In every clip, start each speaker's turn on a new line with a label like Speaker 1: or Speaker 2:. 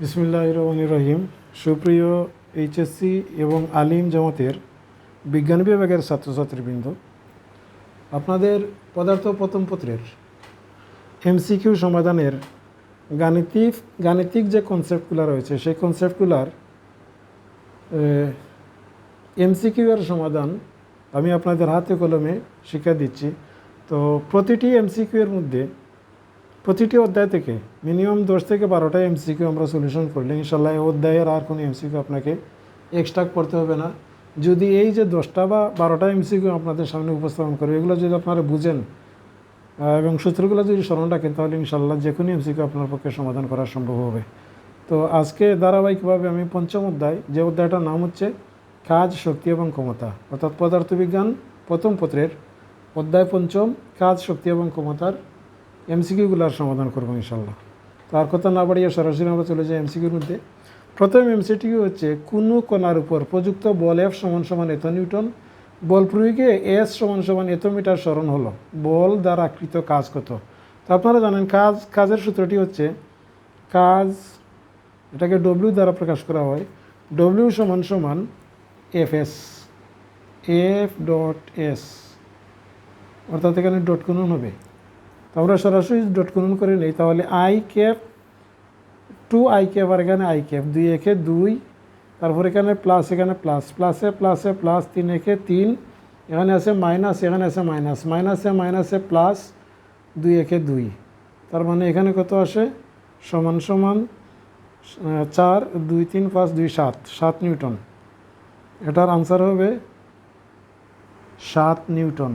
Speaker 1: বিসমিল্লাহ রহমান রহিম সুপ্রিয় এইচএসসি এবং আলিম জামাতের বিজ্ঞান বিভাগের ছাত্রছাত্রীবৃন্দ, আপনাদের পদার্থ প্রথম পত্রের এমসিকিউ সমাধানের গাণিতিক গাণিতিক যে কনসেপ্টগুলো রয়েছে, সেই কনসেপ্টগুলার এমসিকিউ এর সমাধান আমি আপনাদের হাতে কলমে শিক্ষা দিচ্ছি। তো প্রতিটি এমসিকিউ এর মধ্যে প্রতিটি অধ্যায় থেকে মিনিমাম দশ থেকে বারোটা এমসিকিউ আমরা সলিউশন করলে ইনশাল্লাহ এই অধ্যায়ের আর কোনো এমসিকিউ আপনাকে এক্সট্রা করতে হবে না। যদি এই যে দশটা বা বারোটা এমসিকিউ আপনাদের সামনে উপস্থাপন করবে এগুলো যদি আপনারা বুঝেন এবং সূত্রগুলো যদি স্মরণ রাখেন, তাহলে ইনশাল্লাহ যে কোনো এমসিকিউ আপনার পক্ষে সমাধান করা সম্ভব হবে। তো আজকে ধারাবাহিকভাবে আমি পঞ্চম অধ্যায়, যে অধ্যায়টার নাম হচ্ছে কাজ, শক্তি এবং ক্ষমতা, অর্থাৎ পদার্থবিজ্ঞান প্রথম পত্রের অধ্যায় পঞ্চম, কাজ, শক্তি এবং ক্ষমতার এমসিকিউগুলোর সমাধান করব ইনশাল্লাহ। তো আর কথা না বাড়িয়ে সরাসরি আমরা চলে যাই এমসিকিউর মধ্যে। প্রথম এমসিকিউ হচ্ছে, কোনো কণার উপর প্রযুক্ত বল এফ সমান সমান এত নিউটন, বল প্রয়োগে এস সমান সমান এত মিটার স্মরণ হলো। বল দ্বারা কৃত কাজ কত? তো আপনারা জানেন কাজ, কাজের সূত্রটি হচ্ছে, কাজ, এটাকে ডব্লিউ দ্বারা প্রকাশ করা হয় ডব্লিউ সমান সমান F S F dot S অর্থাৎ এখানে ডট গুণন হবে। আমরা সরাসরি ডট গুণন করে নিই, তাহলে I cap to I cap আর এখানে আই ক্যাপ দুই একে দুই, তারপর এখানে প্লাস এখানে প্লাস প্লাসে প্লাসে প্লাস তিন একে তিন, এখানে আছে মাইনাস এখানে আছে মাইনাস মাইনাসে মাইনাসে প্লাস দুই একে দুই, তার মানে এখানে কত আসে? সমান সমান চার, দুই, তিন, পাঁচ, দুই, সাত সাত নিউটন, এটার আনসার হবে সাত নিউটন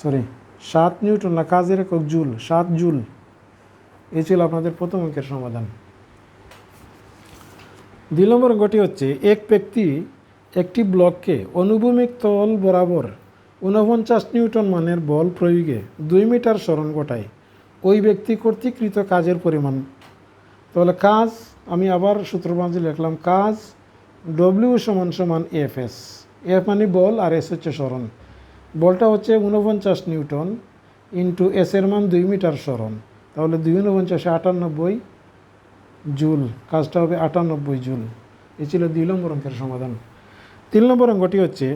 Speaker 1: সরি সাত নিউটন না কাজের একক জুল, সাত জুল। এই ছিল আপনাদের প্রথম অঙ্কের সমাধান। দুই নম্বর অঙ্কটি হচ্ছে, এক ব্যক্তি একটি ব্লককে অনুভূমিক তল বরাবর ঊনপঞ্চাশ নিউটন মানের বল প্রয়োগে দুই মিটার স্মরণ ঘটায়। ওই ব্যক্তি কর্তৃকৃত কাজের পরিমাণ। তাহলে কাজ, আমি আবার সূত্র বাঁধে লিখলাম, কাজ ডব্লিউ সমান সমান এফ এস এফ মানে বল আর এস হচ্ছে স্মরণ বলটা হচ্ছে ঊনপঞ্চাশ নিউটন ইন্টু এসের মান দুই মিটার সরণ। তাহলে দুই ঊনপঞ্চাশে আটানব্বই জুল, কাজটা হবে আটানব্বই জুল। এ ছিল দুই নম্বর অঙ্কের সমাধান। তিন নম্বর অঙ্কটি হচ্ছে,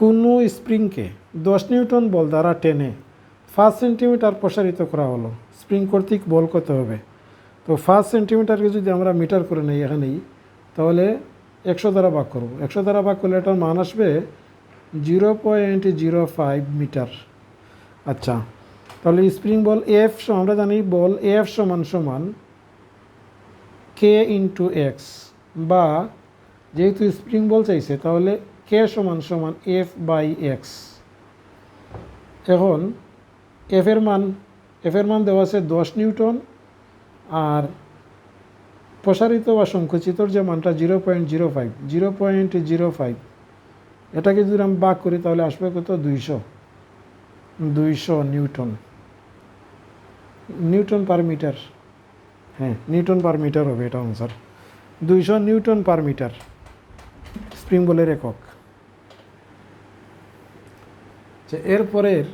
Speaker 1: কোনো স্প্রিংকে দশ নিউটন বল দ্বারা টেনে পাঁচ সেন্টিমিটার প্রসারিত করা হলো। স্প্রিং কর্তৃক বল কত হবে? তো পাঁচ সেন্টিমিটারকে যদি আমরা মিটার করে নেই, এখানেই, তাহলে একশো দ্বারা ভাগ করব। একশো দ্বারা ভাগ করলে এটার মান আসবে zero point zero five metre. আচ্ছা তাহলে স্প্রিং বল এফ আমরা জানি বল এফ সমান সমান কে ইন্টু এক্স বা যেহেতু স্প্রিং বল চাইছে, তাহলে কে সমান সমান এফ বাই এক্স এখন এফের মান এফের মান দেওয়া আছে দশ নিউটন, আর প্রসারিত বা সংকুচিতর যে মানটা zero point zero five, zero point zero five এটাকে যদি আমি বাক করি তাহলে আসবে কত? দুইশো। দুইশো নিউটন। Newton per metre. হ্যাঁ নিউটন পার মিটার হবে এটা আনসার দুইশো নিউটন পার মিটার। স্প্রিং বলের একক। আচ্ছা, এরপরের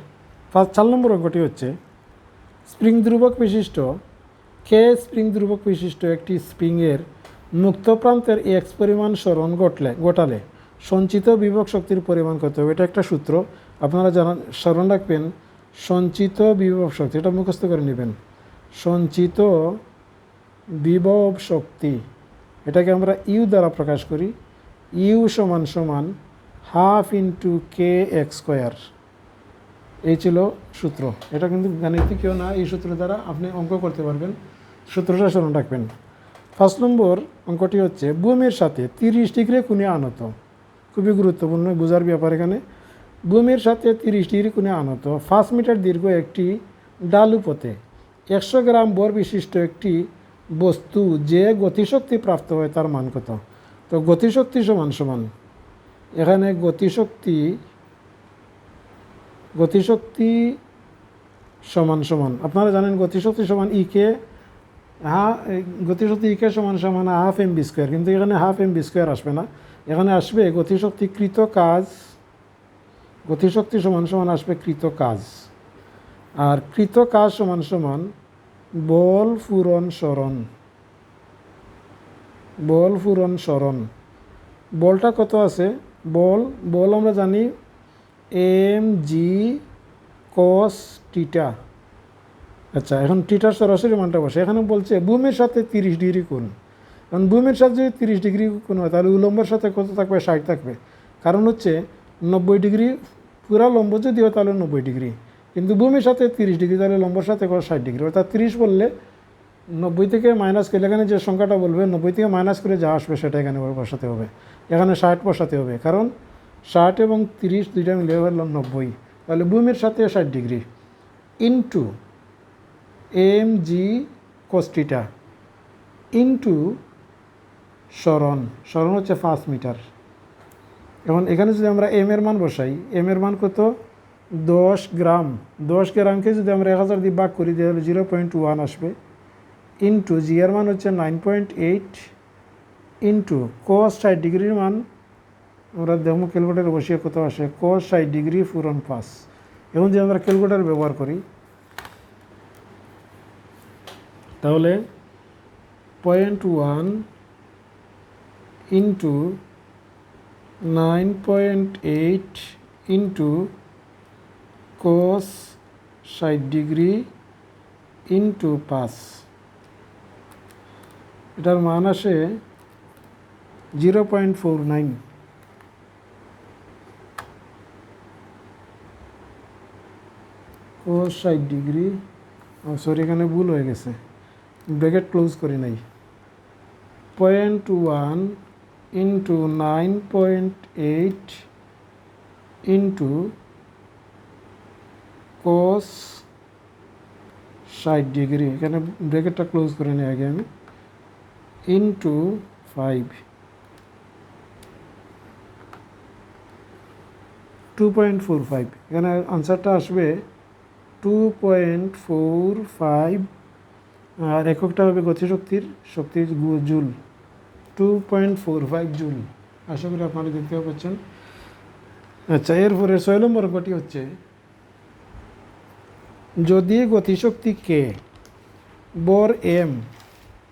Speaker 1: পাঁচ চার নম্বর অঙ্কটি হচ্ছে স্প্রিং ধ্রুবক বিশিষ্ট কে স্প্রিং ধ্রুবক বিশিষ্ট একটি স্প্রিংয়ের মুক্ত প্রান্তের এক্স পরিমাণ স্মরণ ঘটলে ঘটালে? সঞ্চিত বিভব শক্তির পরিমাণ কত হবে? এটা একটা সূত্র। আপনারা জানান, স্মরণ রাখবেন, সঞ্চিত বিভব শক্তি, এটা মুখস্থ করে নেবেন। সঞ্চিত বিভব শক্তি, এটাকে আমরা ইউ দ্বারা প্রকাশ করি। ইউ সমান সমান half into K X square. এই ছিল সূত্র। এটা কিন্তু গাণিতিকীয় না, এই সূত্র দ্বারা আপনি অঙ্ক করতে পারবেন। সূত্রটা স্মরণ রাখবেন। ফার্স্ট নম্বর অঙ্কটি হচ্ছে, ভূমির সাথে তিরিশ ডিগ্রি কোণে আনত। খুবই গুরুত্বপূর্ণ বোঝার ব্যাপার এখানে। ভূমির সাথে তিরিশ ডিগ্রি কোণে আনত। পাঁচ মিটার দীর্ঘ একটি ডালু পথে। একশো গ্রাম বর বিশিষ্ট একটি বস্তু যে গতিশক্তি প্রাপ্ত হয় তার মান কত? তো গতিশক্তি সমান সমান। এখানে গতিশক্তি গতিশক্তি সমান সমান। আপনারা জানেন গতিশক্তি সমান ইকে হা এই গতিশক্তি ইকে সমান সমান হাফ এম বি স্কোয়ার। কিন্তু এখানে হাফ এম বি স্কোয়ার আসবে না। এখানে আসবে গতিশক্তি কৃত কাজ, গতিশক্তি সমান সমান আসবে কৃত কাজ। আর কৃত কাজ সমান সমান বল, পূরণ, স্মরণ। বল, পূরণ, স্মরণ। বলটা কত আছে? বল বল আমরা জানি এম জি কস টিটা। আচ্ছা এখন টিটার সরাসরি মানটা বসে। এখানে বলছে, ভূমির সাথে তিরিশ ডিগ্রি কোণ। কারণ ভূমির সাথে যদি তিরিশ ডিগ্রি কোণ হয়, তাহলে উলম্বের সাথে কত থাকবে? ষাট থাকবে। কারণ হচ্ছে নব্বই ডিগ্রি পুরা লম্ব যদি হয়, তাহলে নব্বই ডিগ্রি। কিন্তু ভূমির সাথে তিরিশ ডিগ্রি, তাহলে লম্বর সাথে কত? ষাট ডিগ্রি। অর্থাৎ তিরিশ বললে নব্বই থেকে মাইনাস করলে এখানে যে সংখ্যাটা বলবে, নব্বই থেকে মাইনাস করে যা আসবে, সেটা এখানে বসাতে হবে। এখানে ষাট বসাতে হবে। কারণ ষাট এবং তিরিশ দুইটা মিলে হলো নব্বই। তাহলে ভূমির সাথে ষাট ডিগ্রি ইন্টু এম জি কস্টিটা ইন্টু স্মরণ। স্মরণ হচ্ছে পাঁচ মিটার। এখন এখানে যদি আমরা এম এর মান বসাই এম এর মান কত? দশ গ্রাম। দশ গ্রামকে যদি আমরা এক হাজার দিয়ে বাক করি, তাহলে জিরো পয়েন্ট ওয়ান আসবে। ইন্টু জি এর মান হচ্ছে nine point eight into cos ষাট ডিগ্রির মান, আমরা দেখব ক্যালকুলেটার বসিয়ে কত আসে কস ষাট ডিগ্রি ফুরন পাস এখন যদি আমরা ক্যালকুলেটার ব্যবহার করি, তাহলে point one into nine point eight into cos ষাট ডিগ্রি ইন্টু পাঁচ এটার মান আসে zero point four nine cos ষাট ডিগ্রি সরি এখানে ভুল হয়ে গেছে। ব্রেকেট ক্লোজ করি নাই। Point one into nine point eight into cos ষাট ডিগ্রি এখানে ব্রেকেটটা ক্লোজ করে নিই আগে আমি। Into five two point four five এখানে আনসারটা আসবে টু পয়েন্ট ফোর ফাইভ আর এককটা হবে গতিশক্তির, শক্তির joule two point four five joule আশা করি আপনারা দেখতে পাচ্ছেন। আচ্ছা এরপরে ছয় নম্বর অঙ্কটি হচ্ছে, যদি গতিশক্তি কে বর এম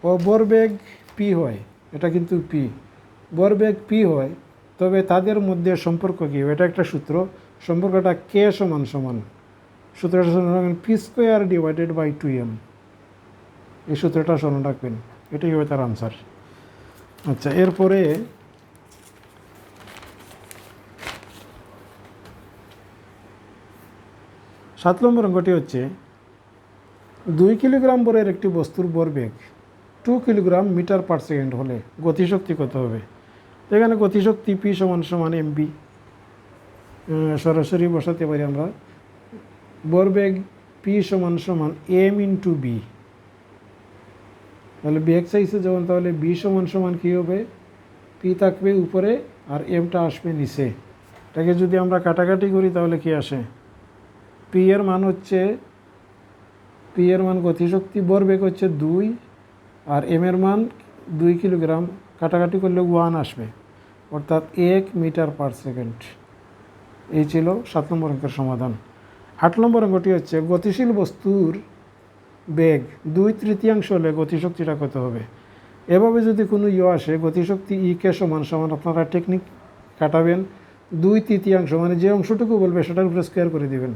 Speaker 1: ও বরবেগ পি হয়, এটা কিন্তু পি বর বরবেগ পি হয়, তবে তাদের মধ্যে সম্পর্ক কী? এটা একটা সূত্র, সম্পর্কটা কে সমান সমান। সূত্রটা সমান P square divided by two M এই সূত্রটা স্মরণ রাখবেন, এটাই হবে তার আনসার আচ্ছা এরপরে সাত নম্বর অঙ্কটি হচ্ছে, দুই কিলোগ্রাম বরের একটি বস্তুর ভরবেগ two kilogram metre per second হলে গতিশক্তি কত হবে? এখানে গতিশক্তি পি সমান সমান এমবি। সরাসরি বসাতে পারি আমরা। ভরবেগ পি সমান সমান এম ইন্টু বি। তাহলে বি এক্সাইসে যখন তাহলে বি সমান সমান কী হবে? পি থাকবে উপরে আর এমটা আসবে নিচে। এটাকে যদি আমরা কাটাকাটি করি তাহলে কি আসে? পি এর মান হচ্ছে পি এর মান গতিশক্তি ভরবেগ হচ্ছে দুই আর এম এর মান দুই কিলোগ্রাম। কাটাকাটি করলে ওয়ান আসবে। অর্থাৎ এক মিটার পার সেকেন্ড এই ছিল সাত নম্বর অঙ্কের সমাধান। আট নম্বর অঙ্কটি হচ্ছে গতিশীল বস্তুর বেগ। দুই তৃতীয়াংশ হলে গতিশক্তিটা কত হবে? এভাবে যদি কোনো ইয়ে আসে, গতিশক্তি ই কে সমান সমান আপনারা টেকনিক কাটাবেন। দুই তৃতীয়াংশ মানে যে অংশটুকু বলবে সেটার উপরে স্কোয়ার করে দেবেন।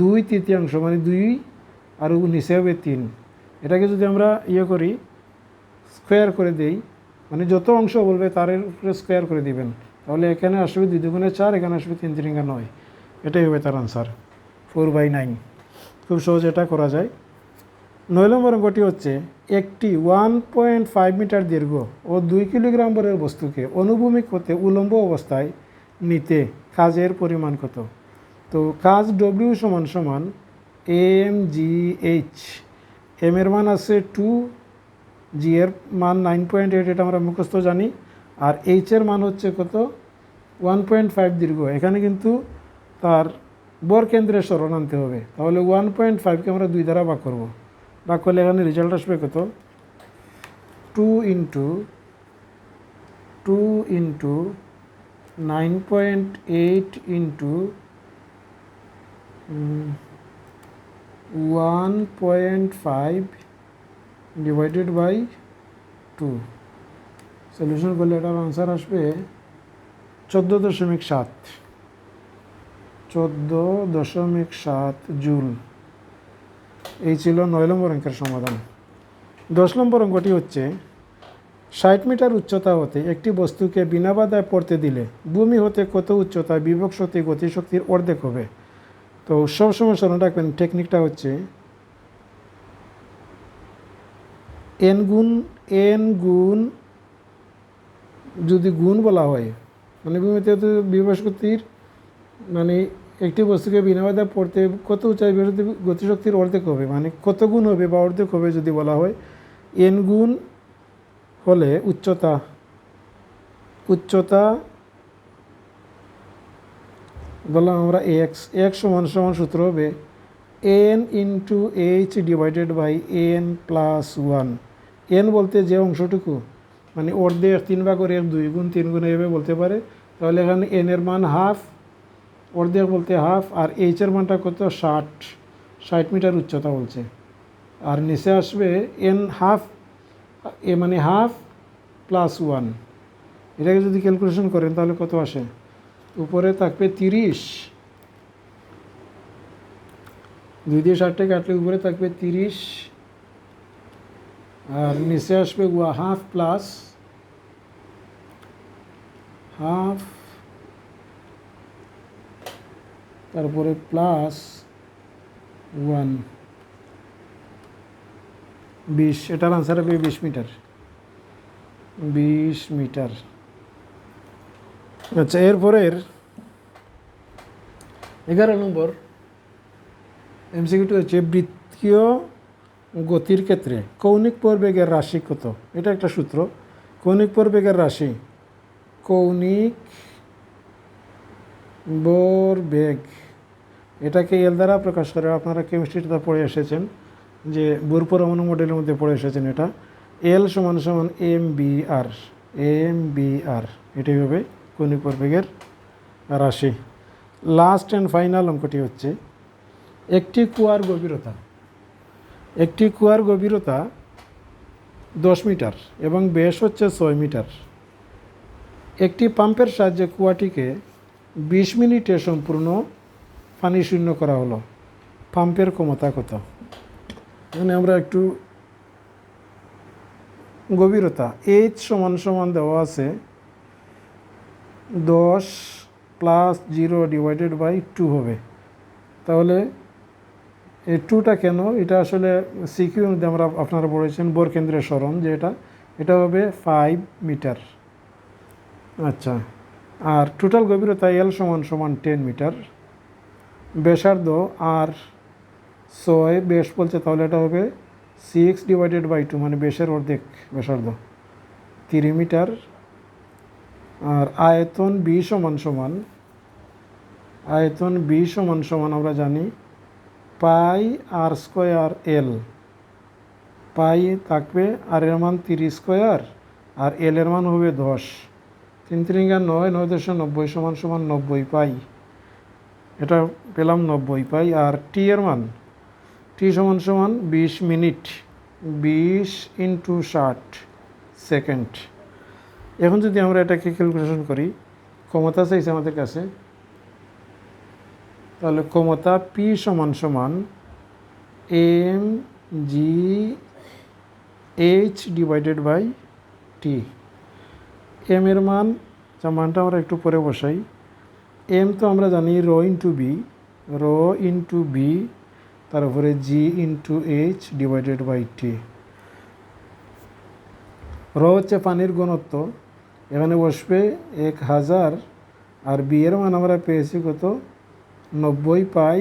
Speaker 1: দুই তৃতীয়াংশ মানে দুই আর নিচে হবে তিন। এটাকে যদি আমরা ইয়ে করি স্কোয়ার করে দেই মানে যত অংশ বলবে তার উপরে স্কোয়ার করে দিবেন। তাহলে এখানে আসবে দুই দুগুণে চার, এখানে আসবে তিন তিরিঙ্গা নয়। এটাই হবে তার আনসার ফোর বাই নাইন খুব সহজে এটা করা যায়। নয় নম্বর অঙ্কটি হচ্ছে একটি ওয়ান পয়েন্ট ফাইভ মিটার দীর্ঘ ও দুই কিলোগ্রাম বরের বস্তুকে অনুভূমিক হতে উলম্ব অবস্থায় নিতে কাজের পরিমাণ কত? তো কাজ ডব্লিউ সমান সমান এম জি এইচ এম এর মান আছে টু জি এর মান নাইন পয়েন্ট এইট এটা আমরা মুখস্থ জানি। আর এইচ এর মান হচ্ছে কত? ওয়ান পয়েন্ট ফাইভ দীর্ঘ। এখানে কিন্তু তার বর কেন্দ্রের স্মরণ আনতে হবে। তাহলে ওয়ান পয়েন্ট ফাইভকে আমরা দুই দ্বারা ভাগ করব। ভাগ করলে এখানে রেজাল্ট আসবে কত? Two into two into nine point eight into one point five divided by two solution করলে এটার আনসার আসবে চোদ্দ দশমিক সাত। চোদ্দ দশমিক সাত জুল। এই ছিল নয় নম্বর অঙ্কের সমাধান। দশ নম্বর অঙ্কটি হচ্ছে, ষাট মিটার উচ্চতা হতে একটি বস্তুকে বিনা বাধায় পড়তে দিলে ভূমি হতে কত উচ্চতা, বিভব শক্তি, গতিশক্তির অর্ধেক হবে। তো সবসময় স্মরণ রাখবেন টেকনিকটা হচ্ছে এন গুণ এন গুণ যদি গুণ বলা হয় মানে ভূমিতে বিভব শক্তির মানে একটি বস্তুকে বিনা বাধায় পড়তে, কত উচ্চাই বিরোধী গতিশক্তির অর্ধেক হবে মানে কত গুণ হবে বা অর্ধেক হবে যদি বলা হয় এন গুণ হলে উচ্চতা উচ্চতা বললাম আমরা এক্স এক্স সমান সমান সূত্র হবে N into H divided by N plus one N বলতে যে অংশটুকু মানে অর্ধেক, তিন ভাগের এক, দুই গুণ, তিন গুণ এভাবে বলতে পারে, তাহলে এখানে এনের মান হাফ অর্ধেক বলতে হাফ আর এইচের মানটা কত? ষাট। ষাট মিটার উচ্চতা বলছে। আর নিচে আসবে এন হাফ এ মানে হাফ প্লাস ওয়ান এটাকে যদি ক্যালকুলেশন করেন তাহলে কত আসে? উপরে থাকবে তিরিশ। দুই দিয়ে ষাটটা কাটলে উপরে থাকবে তিরিশ। আর নিচে আসবে হাফ প্লাস হাফ তারপরে প্লাস ওয়ান বিশ, এটার আনসার হবে বিশ মিটার বিশ মিটার আচ্ছা এরপরের এগারো নম্বর এমসিকিউটি হচ্ছে বৃত্তীয় গতির ক্ষেত্রে কৌণিক প্রবেগের রাশি কত? এটা একটা সূত্র। কৌণিক প্রবেগের রাশি কৌণিক বেগ। এটাকে এল দ্বারা প্রকাশ করে, আপনারা কেমিস্ট্রিটা পড়ে এসেছেন, যে বোর পরমাণু মডেলের মধ্যে পড়ে এসেছেন এটা। এল সমান সমান M V R M V R এটাই হবে কৌণিক প্রবেগের রাশি। লাস্ট অ্যান্ড ফাইনাল অঙ্কটি হচ্ছে, একটি কুয়ার গভীরতা, একটি কুয়ার গভীরতা দশ মিটার এবং বেশ হচ্ছে ছয় মিটার। একটি পাম্পের সাহায্যে কুয়াটিকে বিশ মিনিটে সম্পূর্ণ পানি শূন্য করা হলো। পাম্পের ক্ষমতা কত? এখানে আমরা একটু গভীরতা এইচ সমান সমান দেওয়া আছে দশ plus zero divided by two হবে। তাহলে এই টুটা কেন? এটা আসলে সিকিউ মধ্যে আমরা আপনারা বলেছেন বোর কেন্দ্রের স্মরণ যে এটা এটা হবে ফাইভ মিটার আচ্ছা। আর টোটাল গভীরতা এল সমান সমান টেন মিটার ব্যাসার্ধ আর ছয় বেশ বলছে তাহলে এটা হবে সিক্স ডিভাইডেড বাই টু মানে বেশের অর্ধেক ব্যাসার্ধ। তিরি মিটার আর আয়তন বি সমান সমান, আয়তন বি সমান সমান আমরা জানি পাই আর স্কোয়ার এল পাই থাকবে আর এর মান তিরিশ স্কোয়ার আর এল এর মান হবে দশ। তিন তিরিঙ্গা নয় নয় দশশো নব্বই সমান সমান নব্বই পাই। এটা পেলাম নব্বই পাই, আর টি এর মান? টি সমান সমান বিশ মিনিট, বিশ ইন্টু ষাট সেকেন্ড। এখন যদি আমরা এটাকে ক্যালকুলেশন করি, ক্ষমতা চাইছে আমাদের কাছে, তাহলে ক্ষমতা পি সমান সমান M G H divided by T M এর মান যা মানটা আমরা একটু পরে বসাই। এম তো আমরা জানি rho into V rho into V তারপরে G into H divided by T rho হচ্ছে পানির ঘনত্ব, এখানে বসবে এক হাজার, আর বি এর মান আমরা পেয়েছি কত? নব্বই pi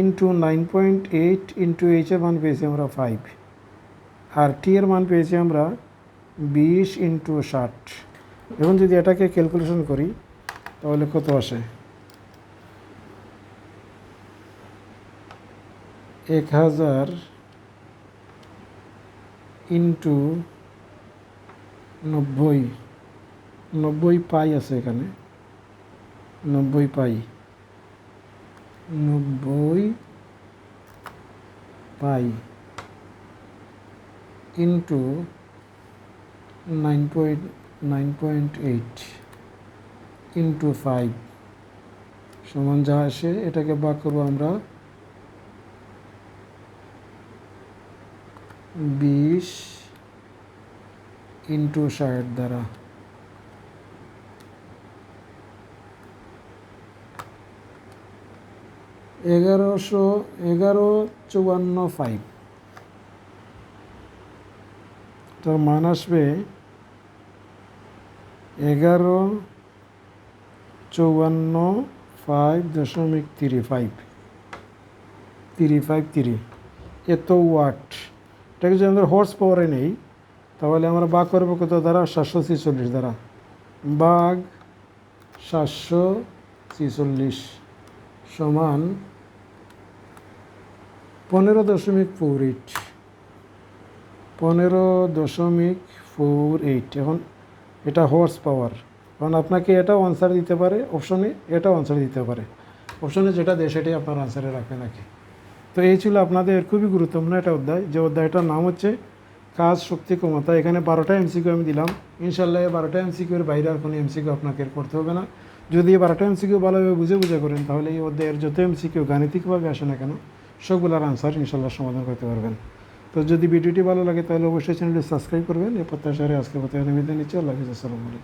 Speaker 1: into nine point eight into এইচের মান পেয়েছি আমরা ফাইভ আর টি এর মান পেয়েছি আমরা বিশ ইন্টু ষাট। এখন যদি এটাকে ক্যালকুলেশন করি, তাহলে কত আসে? এক হাজার ইন্টু নব্বই। নব্বই পাই আছে এখানে। নব্বই পাই। নব্বই pi into nine point nine point eight into five সমান যা আসে, এটাকে ভাগ করব আমরা বিশ ইন্টু ষাট দ্বারা। এগারোশো এগারো চুয়ান্ন ফাইভ তার মান আসবে এগারো, চৌয়ান্ন ফাইভ দশমিক three five three five three এত ওয়াট এটাকে যদি আমরা হর্স পাওয়ারে নেই, তাহলে আমরা বাঘ করব কত দ্বারা? সাতশো ছেচল্লিশ দ্বারা। বাঘ সাতশো ছেচল্লিশ সমান পনেরো দশমিক ফোর এইট পনেরো দশমিক ফোর এইট এখন এটা হর্স পাওয়ার কারণ আপনাকে এটাও আনসার দিতে পারে অপশনে এটাও আনসার দিতে পারে। অপশনে যেটা দেয় সেটাই আপনার আনসারে রাখবে নাকি। তো এই ছিল আপনাদের খুবই গুরুত্বপূর্ণ একটা অধ্যায়। যে অধ্যায়টার নাম হচ্ছে কাজ, শক্তি, ক্ষমতা। এখানে বারোটা এমসিকিউ আমি দিলাম। ইনশাল্লাহ এই বারোটা এমসিকিউর বাইরে আর কোনো এমসিকিউ আপনাকে করতে হবে না। যদি বারোটা এমসিকিউ ভালোভাবে বুঝে বুঝে করেন, তাহলে এই অধ্যায়ের যত এমসিকিউ গাণিতিকভাবে আসে না কেন, সবগুলোর আনসার ইনশাল্লাহ সমাধান করতে পারবেন। তো যদি ভিডিওটি ভালো লাগে তাহলে অবশ্যই চ্যানেলটি সাবস্ক্রাইব করবেন এই প্রত্যাশারে আজকে প্রতিবেদন নিচ্ছি আল্লাহ হাফিজ আসসালামু আলাইকুম